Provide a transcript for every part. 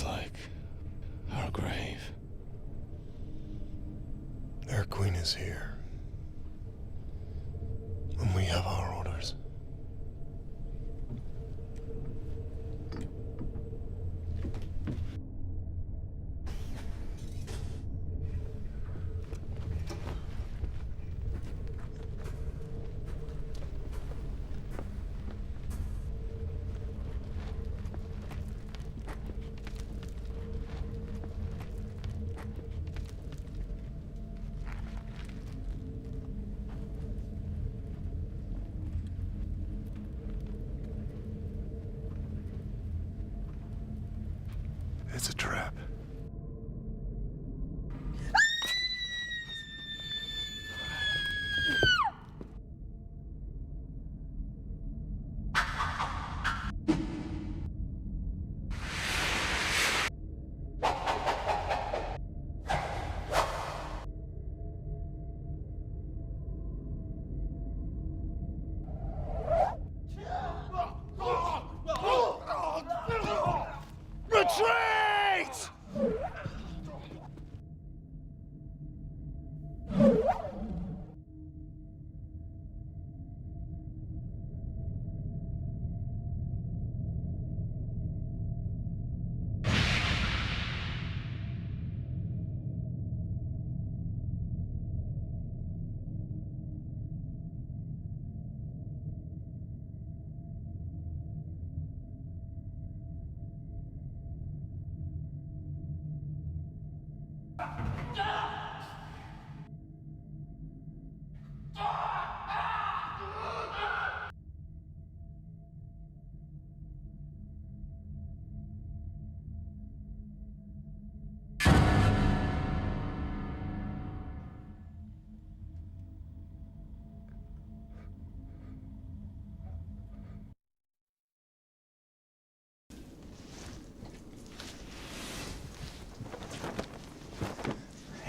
sounds like our grave. Our queen is here. And we have our It's a trap.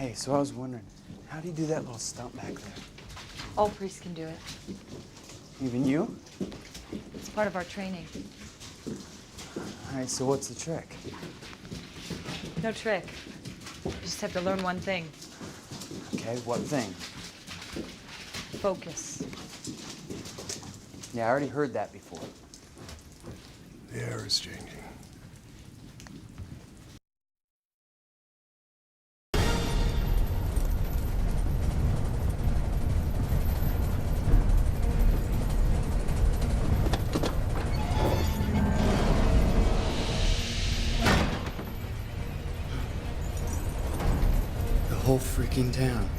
Hey, so I was wondering, how do you do that little stunt back there? All priests can do it. Even you? It's part of our training. All right, so what's the trick? No trick. You just have to learn one thing Okay, what thing? focus. Yeah, I already heard that before. The air is changing. Whole freaking town.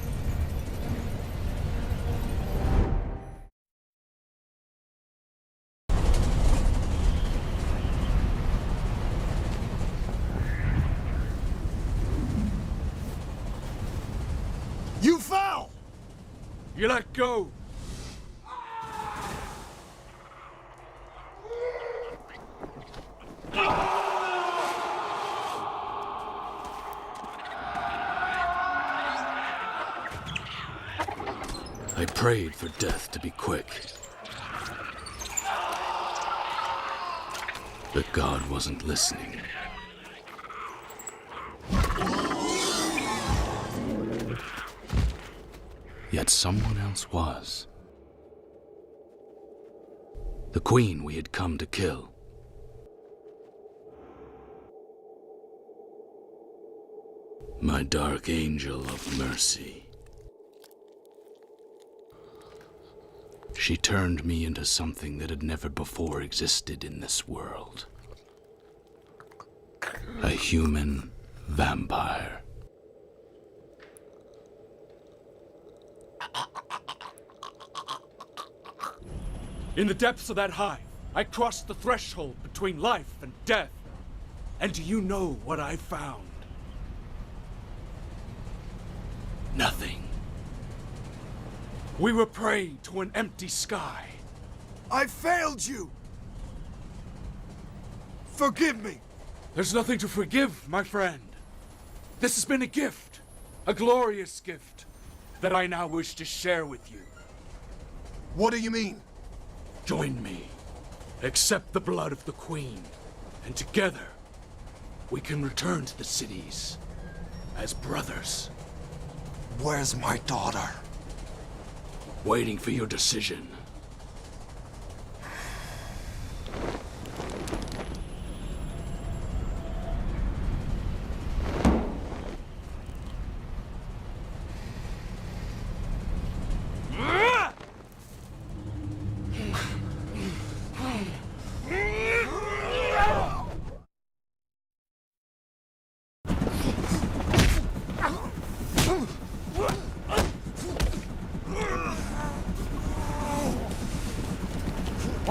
You fell! You let go. I prayed for death to be quick. But God wasn't listening. Yet someone else was. The queen we had come to kill. My dark angel of mercy. She turned me into something that had never before existed in this world. A human vampire. In the depths of that hive, I crossed the threshold between life and death. And do you know what I found? Nothing. We were prey to an empty sky. I failed you! Forgive me! There's nothing to forgive, my friend. This has been a gift, a glorious gift, that I now wish to share with you. What do you mean? Join me. Accept the blood of the Queen, and together we can return to the cities as brothers. Where's my daughter? Waiting for your decision.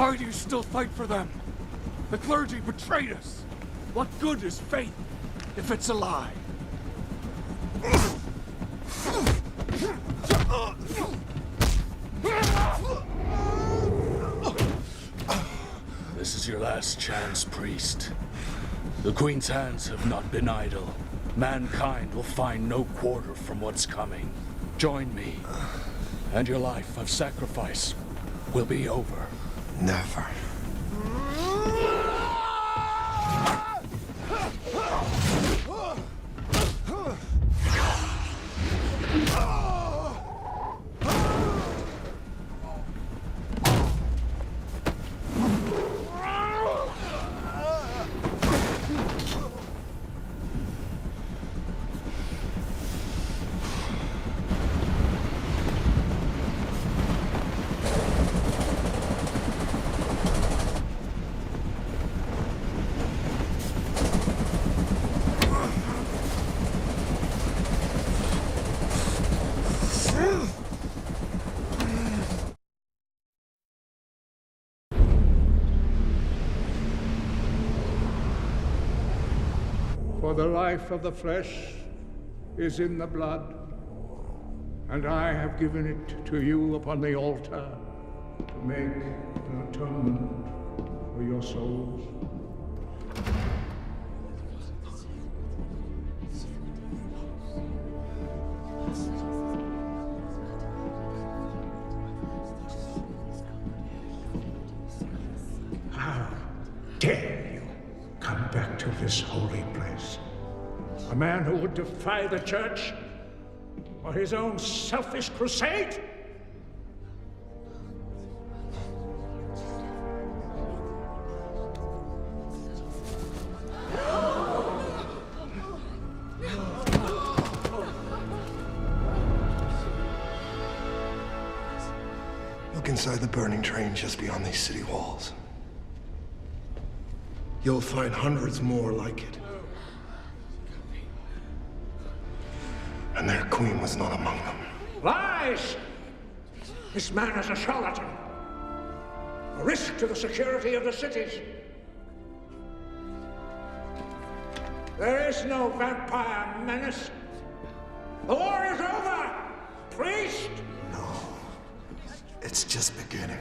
Why do you still fight for them? The clergy betrayed us. What good is faith if it's a lie? This is your last chance, priest. The Queen's hands have not been idle. Mankind will find no quarter from what's coming. Join me, and your life of sacrifice will be over. Never. For the life of the flesh is in the blood, and I have given it to you upon the altar to make an atonement for your souls. Man who would defy the church for his own selfish crusade? Look inside the burning train just beyond these city walls. You'll find hundreds more like it. Queen was not among them. Lies! This man is a charlatan. A risk to the security of the cities. There is no vampire menace. The war is over! Priest! No. It's just beginning.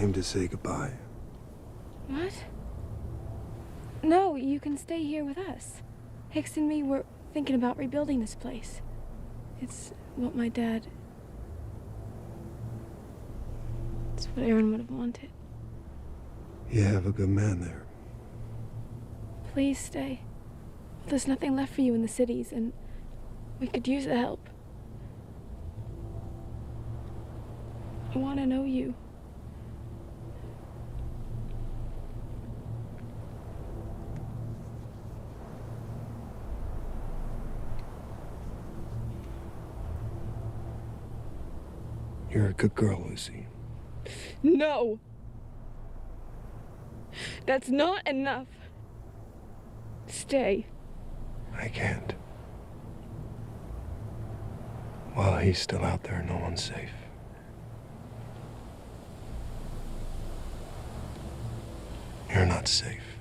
Came to say goodbye. What? No, you can stay here with us. Hicks and me were thinking about rebuilding this place. It's what my dad. It's what Aaron would have wanted. You have a good man there. Please stay. There's nothing left for you in the cities, and we could use the help. I want to know you. You're a good girl, Lucy. No! That's not enough. Stay. I can't. While he's still out there, no one's safe. You're not safe.